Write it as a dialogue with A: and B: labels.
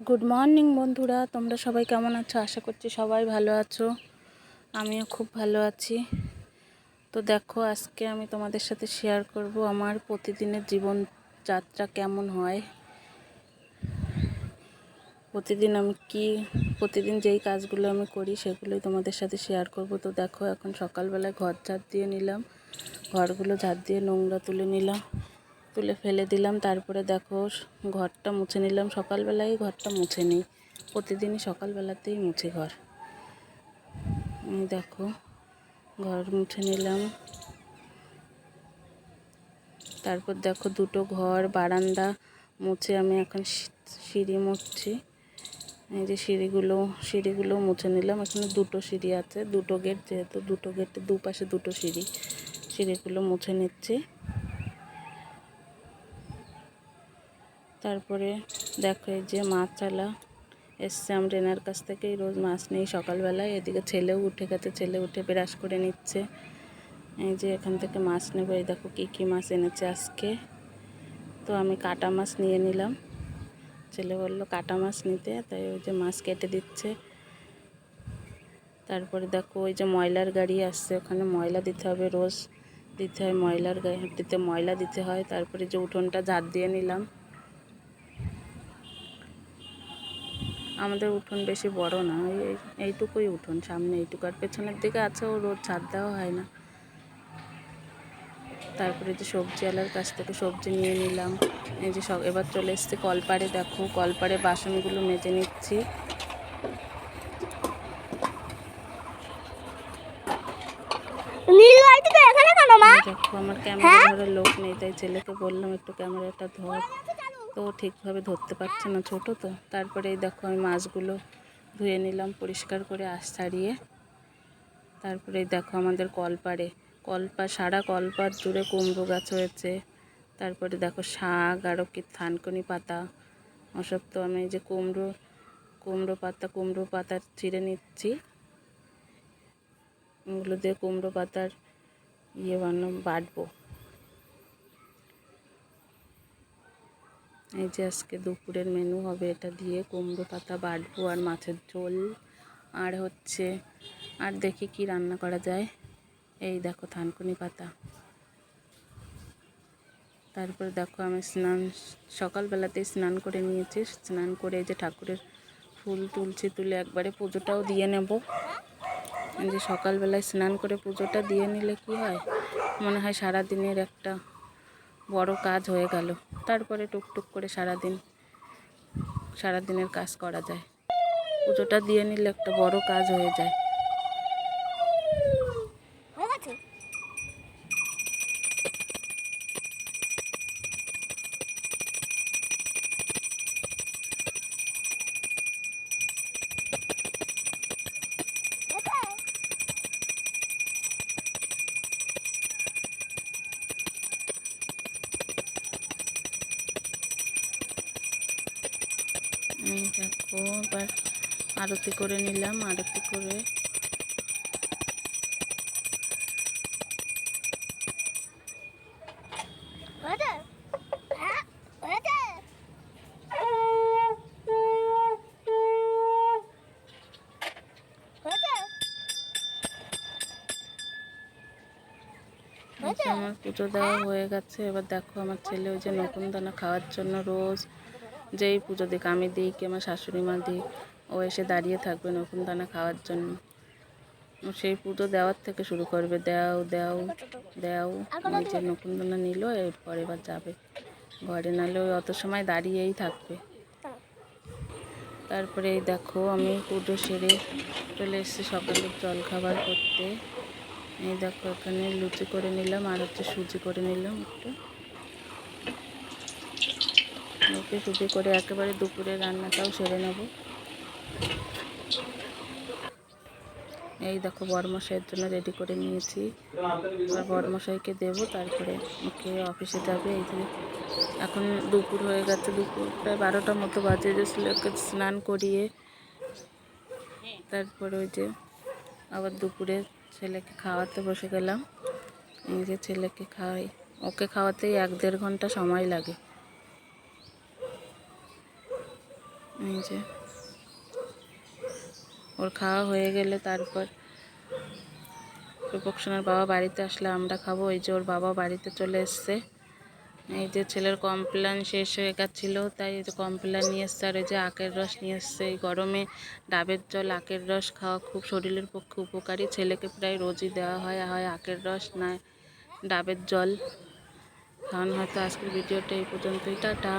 A: Good morning বন্ধুরা। তোমরা সবাই কেমন আছো? আশা করছি সবাই ভালো আছো। আমিও খুব ভালো আছি। তো দেখো, আজকে আমি তোমাদের সাথে শেয়ার করব আমার প্রতিদিনের জীবন যাত্রা কেমন হয়। প্রতিদিন আমি কি, প্রতিদিন যেই কাজগুলো আমি করি, সেগুলোই তোমাদের সাথে শেয়ার করব। তো দেখো, এখন সকালবেলায় ঘর ঝাড় দিয়ে নিলাম। ঘরগুলো ঝাড় দিয়ে নোংরা তুলে নিলাম। তুলে ফেলে দিলাম। তারপরে দেখো, ঘরটা মুছে নিলাম। সকালবেলায় ঘরটা মুছে নিই। প্রতিদিনই সকালবেলাতেই মুছে ঘর। দেখো, ঘর মুছে নিলাম। তারপর দেখো, দুটো ঘর, বারান্দা মুছে আমি এখন সিঁড়ি মুছছি। এই যে সিঁড়িগুলো সিঁড়িগুলো মুছে নিলাম। এখানে দুটো সিঁড়ি আছে, দুটো গেট যেহেতু দুটো গেটে, দুপাশে দুটো সিঁড়ি। সিঁড়িগুলো মুছে নিচ্ছি। তারপরে দেখো এই যে মাছ চালা এসছে, আমি রেনার কাছ থেকেই রোজ মাছ নিই সকালবেলায়। এদিকে ছেলেও উঠে গেছে, ছেলে উঠে ব্রাশ করে নিচ্ছে। এই যে এখান থেকে মাছ নেব, এই দেখো কী কী মাছ এনেছে আজকে। তো আমি কাটা মাছ নিয়ে নিলাম। ছেলে বলল, কাটা মাছ নিতে। তাই ওই যে মাছ কেটে দিচ্ছে। তারপরে দেখো ওই যে ময়লার গাড়ি আসছে, ওখানে ময়লা দিতে হবে রোজ। দিতে হয় ময়লার গাড়িতে ময়লা দিতে হয়। তারপরে যে উঠোনটা ঝাড় দিয়ে নিলাম। আমাদের উঠোন বেশি বড় না ওই এই- এইটুকুই উঠোন সামনে এইটুকু। আর পেছনের দিকে আছে ও রোদ ছাদ দেওয়া হয় না। তারপরে যে সবজিওয়ালার কাছ থেকে সবজি নিয়ে নিলাম। এই যে সব এবার চলে এসছে কলপাড়ে দেখো কলপাড়ে বাসনগুলো মেজে নিচ্ছি। দেখো আমার ক্যামেরা ধরার লোক নেই তাই ছেলেকে বললাম একটু ক্যামেরাটা ধর। তো ঠিকভাবে ধরতে পারছে না ছোট তো। তারপরে দেখো আমি মাছগুলো ধুয়ে নিলাম পরিষ্কার করে আশ ছাড়িয়ে। তারপরে দেখো আমাদের কলপাড়ে। কলপা, সারা কলপার জুড়ে কুমড়ো গাছ হয়েছে। তারপরে দেখো শাক আরও কি থানকুনি পাতা। ওসব তো আমি যে কুমড়ো কুমড়ো পাতা কুমড়ো পাতা ছিঁড়ে নিচ্ছি। ওগুলো দিয়ে কুমড়ো পাতার ইয়ে বানানো, বাটবো। এই যে আজকে দুপুরের মেনু হবে এটা দিয়ে কুমড়ো পাতা, বাটবো আর মাছের ঝোল। আর হচ্ছে, আর দেখি কি রান্না করা যায়। এই দেখো থানকুনি পাতা। তারপর দেখো আমি স্নান, সকালবেলাতেই স্নান করে নিয়েছি। স্নান করে যে ঠাকুরের ফুল তুলছি, তুলে একবারে পুজোটাও দিয়ে নেব। যে সকালবেলায় স্নান করে পুজোটা দিয়ে নিলে কি হয়? মনে হয় সারা দিনের একটা বড় কাজ হয়ে গেল। তারপরে টুকটুক করে সারাদিন, সারাদিনের সারা দিনের কাজ করা যায়। পুজোটা দিয়ে নিলে একটা বড় কাজ হয়ে যায়
B: হয়ে গেছে
A: এই দেখো, এবার আরতি করে নিলাম, আরতি করে। আমার পুজো দেওয়া হয়ে গেছে, এবার দেখো আমার ছেলে ওই যে নতুন দানা খাওয়ার জন্য রোজ যেই পুজো দিক, আমি দিই কি আমার শাশুড়ি মা দিই ও এসে দাঁড়িয়ে থাকবে নতুন দানা খাওয়ার জন্য। সেই পুজো দেওয়ার থেকে শুরু করবে, দাও দাও দাও। ওই নতুন দানা নিল, এরপর এবার যাবে। ঘরে নাহলে ওই অত সময় দাঁড়িয়েই থাকবে। তারপরে এই দেখো, আমি পুজো সেরে চলে এসেছি সকালের জল খাবার করতে। এই দেখো, এখানে লুচি করে নিলাম, আর হচ্ছে সুজি করে নিলাম একটু। লুচি সুজি করে একেবারে দুপুরে রান্নাটাও সেরে নেব। এই দেখো বরমশাইয়ের জন্য রেডি করে নিয়েছি। আর বরমশাইকে দেবো, তারপরে ওকে অফিসে যাবে। এই যে এখন দুপুর হয়ে গেছে, দুপুর প্রায় বারোটার মতো বাজে যে ছেলেকে স্নান করিয়ে তারপরে ওই যে আবার দুপুরে ছেলেকে খাওয়াতে বসে গেলাম। এই যে ছেলেকে খাওয়াই, ওকে খাওয়াতেই এক দেড় ঘণ্টা সময় লাগে। এই যে। ওর খাওয়া হয়ে গেলে তারপর রূপকসোনার বাবা বাড়িতে আসলে আমরা খাব। এই যে ওর বাবা বাড়িতে চলে এসছে। এই যে ছেলের কমপ্লেন শেষ হয়ে গেছিল, তাই এই যে কমপ্লেন নিয়ে এসছে। আর এই যে আখের রস নিয়ে এসছে। এই গরমে ডাবের জল, আখের রস খাওয়া খুব শরীরের পক্ষে উপকারী। ছেলেকে প্রায় রোজই দেওয়া হয় হয় আখের রস, না ডাবের জল। কারণ হয়তো আজকের ভিডিওটা এই পর্যন্তই। টাটা।